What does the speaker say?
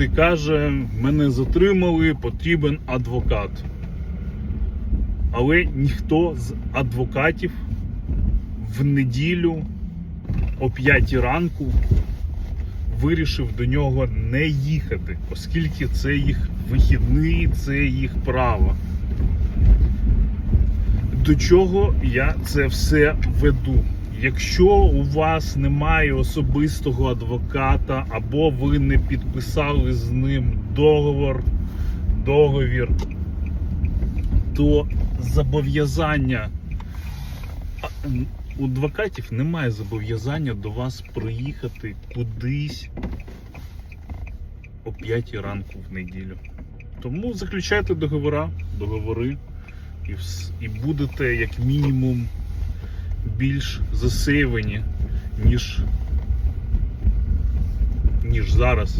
І каже, мене затримали, потрібен адвокат. Але ніхто з адвокатів в неділю о 5 ранку вирішив до нього не їхати, оскільки це їх вихідний, це їх право. До чого я це все веду? Якщо у вас немає особистого адвоката, або ви не підписали з ним договор, договір, то зобов'язання у адвокатів немає зобов'язання до вас приїхати кудись о 5 ранку в неділю. Тому заключайте договора, договори і, і будете як мінімум більш засейвані, ніж, ніж зараз.